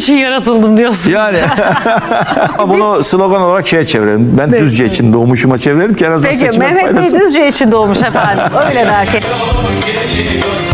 için yaratıldım diyorsun. Yani bunu slogan olarak şeye çevirelim. Ben Peki. Düzce için doğmuşuma çevirelim ki en azından Peki seçime Mehmet Bey faydası. Düzce için doğmuş efendim. Öyle belki.